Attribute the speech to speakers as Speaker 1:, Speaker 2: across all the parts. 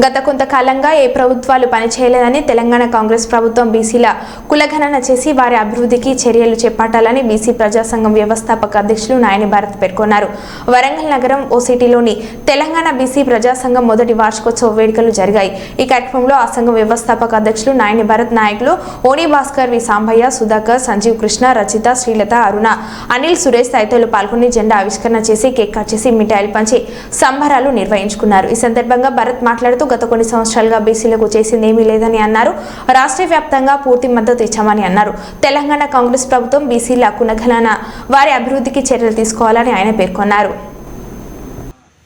Speaker 1: గత కొంతకాలంగా ఏ ప్రభుత్వాలు పనిచేయలేదని తెలంగాణ కాంగ్రెస్ ప్రభుత్వం బీసీల కులగణన చేసి వారి అభివృద్ధికి చర్యలు చేపట్టాలని బీసీ ప్రజాసంఘం వ్యవస్థాపక అధ్యక్షులు నాయని భారత్ పేర్కొన్నారు. వరంగల్ నగరం ఓసిటీలోని తెలంగాణ బీసీ ప్రజాసంఘం మొదటి వార్షికోత్సవ వేడుకలు జరిగాయి. ఈ కార్యక్రమంలో ఆ సంఘం వ్యవస్థాపక అధ్యక్షులు నాయని భరత్ నాయకులు ఓని భాస్కర్ వి. సాంబయ్య సుధాకర్ సంజీవ్ కృష్ణ రచిత శ్రీలత అరుణ అనిల్ సురేష్ తదితరులు పాల్గొని జెండా ఆవిష్కరణ చేసి కేక్ కట్ చేసి మిఠాయిలు పంచి సంబరాలు నిర్వహించుకున్నారు. ఈ సందర్భంగా భరత్ మాట్లాడుతూ గత కొన్ని సంవత్సరాలుగా బీసీలకు చేసింది ఏమీ లేదని అన్నారు. రాష్ట్ర వ్యాప్తంగా పూర్తి మద్దతు ఇచ్చామని అన్నారు. తెలంగాణ కాంగ్రెస్ ప్రభుత్వం బీసీల కునగలన వారి అభివృద్ధికి చర్యలు తీసుకోవాలని ఆయన పేర్కొన్నారు.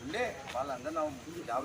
Speaker 2: ఉండే వాళ్ళందరూ నా జాబ్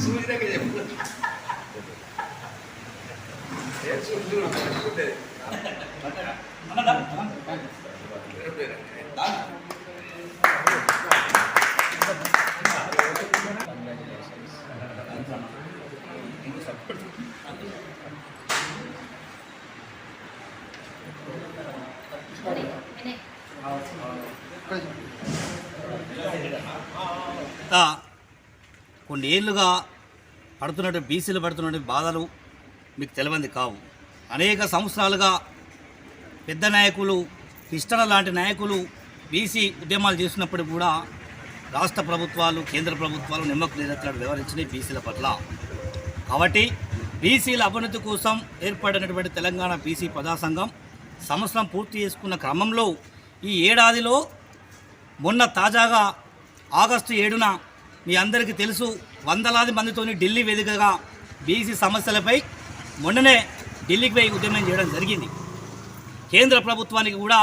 Speaker 2: నాకు ఒక రెండు కిడ్నీ చూడలేదు
Speaker 3: కానీ
Speaker 2: సూర్యుడికి చెప్పు ఏ చూడు చూడు చూడే
Speaker 4: గత కొన్ని ఏళ్ళుగా పడుతున్నటువంటి బీసీలు పడుతున్నటువంటి బాధలు మీకు తెలియంది కావు. అనేక సంవత్సరాలుగా పెద్ద నాయకులు కృష్ణ లాంటి నాయకులు బీసీ ఉద్యమాలు చేసినప్పుడు కూడా రాష్ట్ర ప్రభుత్వాలు కేంద్ర ప్రభుత్వాలు నిమ్మకు నీరెత్తాడు వ్యవహరించినాయి బీసీల పట్ల. కాబట్టి బీసీల అభివృద్ధి కోసం ఏర్పడినటువంటి తెలంగాణ బీసీ ప్రజాసంఘం సంవత్సరం పూర్తి చేసుకున్న క్రమంలో ఈ ఏడాదిలో మొన్న తాజాగా ఆగస్టు ఏడున మీ అందరికీ తెలుసు వందలాది మందితోని ఢిల్లీ వేదికగా బీసీ సమస్యలపై మొన్ననే ఢిల్లీకి పోయి ఉద్యమం చేయడం జరిగింది. కేంద్ర ప్రభుత్వానికి కూడా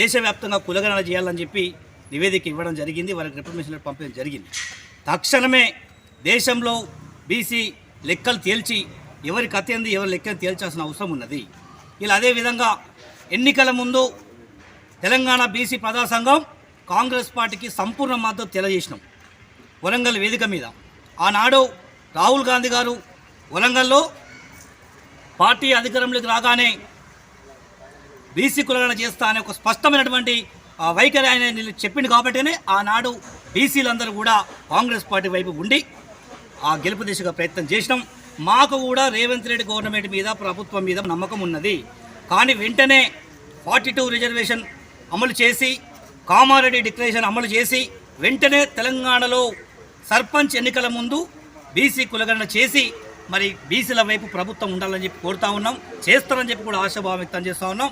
Speaker 4: దేశవ్యాప్తంగా కులగణన చేయాలని చెప్పి నివేదిక ఇవ్వడం జరిగింది వారికి రిప్రజెంటేషన్ పంపడం జరిగింది. తక్షణమే దేశంలో బీసీ లెక్కలు తేల్చి ఎవరికి అత్యంది ఎవరి లెక్కలు తేల్చాల్సిన అవసరం ఉన్నది. ఇలా అదేవిధంగా ఎన్నికల ముందు తెలంగాణ బీసీ ప్రజాసంఘం కాంగ్రెస్ పార్టీకి సంపూర్ణ మద్దతు తెలియజేసినాం. వరంగల్ వేదిక మీద. ఆనాడు రాహుల్ గాంధీ గారు వరంగల్లో పార్టీ అధికారంలోకి రాగానే బీసీ కులగణ చేస్తా అనే ఒక స్పష్టమైనటువంటి ఆ, వైఖరి ఆయన చెప్పింది కాబట్టినే ఆనాడు బీసీలందరూ కూడా కాంగ్రెస్ పార్టీ వైపు ఉండి ఆ గెలుపు దిశగా ప్రయత్నం చేసినాం. మాకు కూడా రేవంత్ రెడ్డి గవర్నమెంట్ మీద ప్రభుత్వం మీద నమ్మకం ఉన్నది. కానీ వెంటనే ఫార్టీ టూ రిజర్వేషన్ అమలు చేసి కామారెడ్డి డిక్లరేషన్ అమలు చేసి వెంటనే తెలంగాణలో సర్పంచ్ ఎన్నికల ముందు బీసీ కులగణన చేసి మరి బీసీల వైపు ప్రభుత్వం ఉండాలని చెప్పి కోరుతా ఉన్నాం. చేస్తారని చెప్పి కూడా ఆశాభావం వ్యక్తం చేస్తూ ఉన్నాం.